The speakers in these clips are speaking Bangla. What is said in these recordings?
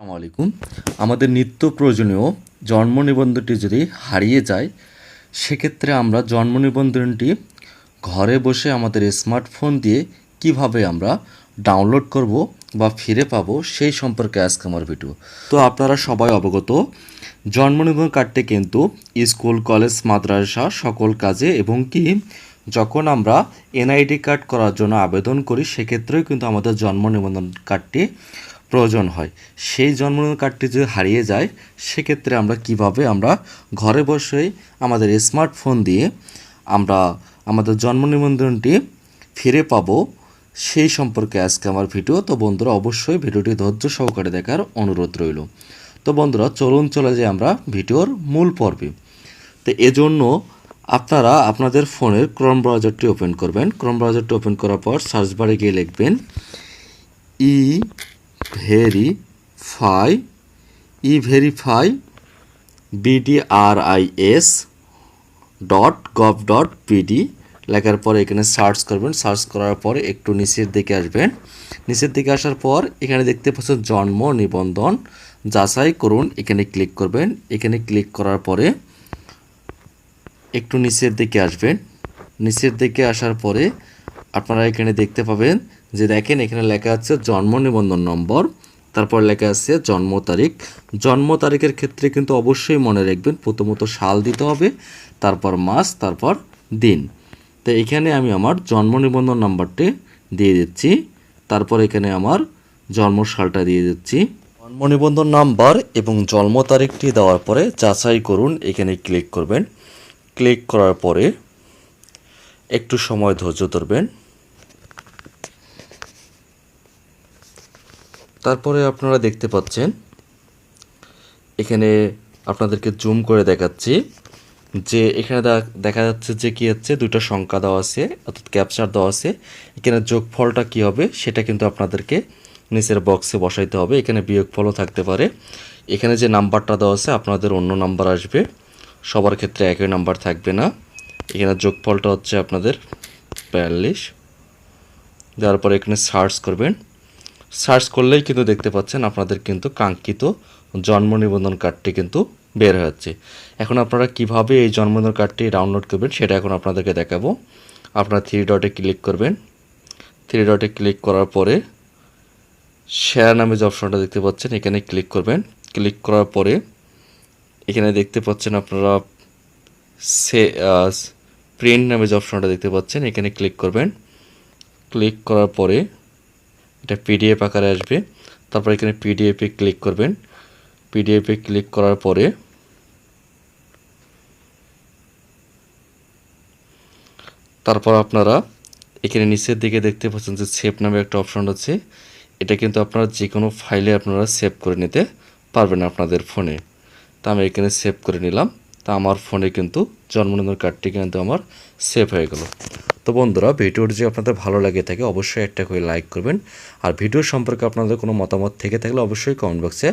আসসালামু আলাইকুম। আমাদের নিত্য প্রয়োজনীয় জন্ম নিবন্ধনটি যদি হারিয়ে যায়, সেক্ষেত্রে আমরা জন্ম নিবন্ধনটি ঘরে বসে আমাদের স্মার্টফোন দিয়ে কীভাবে আমরা ডাউনলোড করব বা ফিরে পাব, সেই সম্পর্কে আজকে আমার ভিডিও। তো আপনারা সবাই অবগত, জন্ম নিবন্ধন কার্ডটি কিন্তু স্কুল, কলেজ, মাদ্রাসা সকল কাজে এবং কি যখন আমরা এনআইডি কার্ড করার জন্য আবেদন করি, সেক্ষেত্রেও কিন্তু আমাদের জন্ম নিবন্ধন কার্ডটি প্রয়োজন হয়। সেই জন্ম কার্ডটি যদি হারিয়ে যায়, সেক্ষেত্রে আমরা কীভাবে আমরা ঘরে বসেই আমাদের স্মার্টফোন দিয়ে আমরা আমাদের জন্ম নিবন্ধনটি ফিরে পাবো, সেই সম্পর্কে আজকে আমার ভিডিও। তো বন্ধুরা, অবশ্যই ভিডিওটি ধৈর্য সহকারে দেখার অনুরোধ রইল। তো বন্ধুরা, চলুন চলে যাই আমরা ভিডিওর মূল পর্বে। তো এজন্য আপনারা আপনাদের ফোনের ক্রোম ব্রাউজারটি ওপেন করবেন। ক্রোম ব্রাউজারটি ওপেন করার পর সার্চ বারে গিয়ে লিখবেন E verify E verify BDRIS dot gov dot BD লেখার পরে এখানে সার্চ করবেন। সার্চ করার পরে একটু নিচের দিকে আসবেন। নিচের দিকে আসার পর এখানে দেখতে পাচ্ছেন জন্ম নিবন্ধন। যাচাই করুন। এখানে ক্লিক করবেন। এখানে ক্লিক করার পরে একটু নিচের দিকে আসবেন। নিচের দিকে আসার পরে আপনারা এখানে দেখতে পাবেন যে দেখেন এখানে লেখা আছে জন্ম নিবন্ধন নম্বর, তারপর লেখা আছে জন্ম তারিখ। জন্ম তারিখের ক্ষেত্রে কিন্তু অবশ্যই মনে রাখবেন, প্রথমত সাল দিতে হবে, তারপর মাস, তারপর দিন। তো এখানে আমি আমার জন্ম নিবন্ধন নাম্বারটি দিয়ে দিচ্ছি, তারপর এখানে আমার জন্ম সালটা দিয়ে দিচ্ছি। জন্ম নিবন্ধন নাম্বার এবং জন্ম তারিখটি দেওয়ার পরে যাচাই করুন, এখানে ক্লিক করবেন। ক্লিক করার পরে একটু সময় ধৈর্য ধরবেন। তারপরে আপনারা দেখতে পাচ্ছেন, এখানে আপনাদেরকে জুম করে দেখাচ্ছি যে এখানে দেখা যাচ্ছে যে কি হচ্ছে দুটো সংখ্যা দেওয়া আছে, অর্থাৎ ক্যাপচার দেওয়া আছে। এখানে যোগফলটা কি হবে, সেটা কিন্তু আপনাদেরকে নিচের বক্সে বসাইতে হবে। এখানে বিয়োগফলও থাকতে পারে। এখানে যে নাম্বারটা দেওয়া আছে, আপনাদের অন্য নাম্বার আসবে। সবার ক্ষেত্রে একই নাম্বার থাকবে না। এখানে যোগফলটা হচ্ছে আপনাদের বিয়াল্লিশ। দেওয়ার পরে এখানে সার্চ করবেন। সার্চ করলেই কিন্তু দেখতে পাচ্ছেন আপনাদের কিন্তু কাঙ্ক্ষিত জন্ম নিবন্ধন কার্ডটি কিন্তু বের হচ্ছে এখন আপনারা কীভাবে এই জন্ম নিবন্ধন কার্ডটি ডাউনলোড করবেন সেটা এখন আপনাদেরকে দেখাবো। আপনারা থ্রি ডটে ক্লিক করবেন। থ্রি ডটে ক্লিক করার পরে শেয়ার নামে যে অপশনটা দেখতে পাচ্ছেন, এখানে ক্লিক করবেন। ক্লিক করার পরে এখানে দেখতে পাচ্ছেন আপনারা সে প্রিন্ট নামে যে অপশনটা দেখতে পাচ্ছেন, এখানে ক্লিক করবেন। ক্লিক করার পরে এটা পিডিএফ আকারে আসবে। তারপর এখানে পিডিএফে ক্লিক করবেন। পিডিএফে ক্লিক করার পরে তারপর আপনারা এখানে নিচের দিকে দেখতে পাচ্ছেন যে সেভ নামে একটা অপশন আছে। এটা কিন্তু আপনারা যে কোনো ফাইলে আপনারা সেভ করে নিতে পারবেন আপনাদের ফোনে তা আমি এখানে সেভ করে নিলাম। তা আমার ফোনে কিন্তু জন্মনিবন্ধন কার্ডটি কিন্তু আমার সেভ হয়ে গেল। তো বন্ধুরা ভিডিওটি যদি আপনাদের ভালো লাগে থাকে, অবশ্যই একটা করে লাইক করবেন। আর ভিডিও সম্পর্কে আপনাদের কোনো মতামত থেকে থাকলে অবশ্যই কমেন্ট বক্সে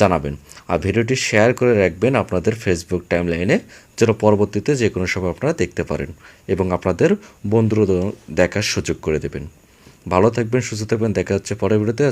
জানাবেন। আর ভিডিওটি শেয়ার করে রাখবেন আপনাদের ফেসবুক টাইমলাইনে যেন পরবর্তীতে যে কোনো সময় আপনারা দেখতে পারেন এবং আপনাদের বন্ধুরা দেখার সুযোগ করে দেবেন। ভালো থাকবেন, সুস্থ থাকবেন, দেখা হচ্ছে পরের ভিডিওতে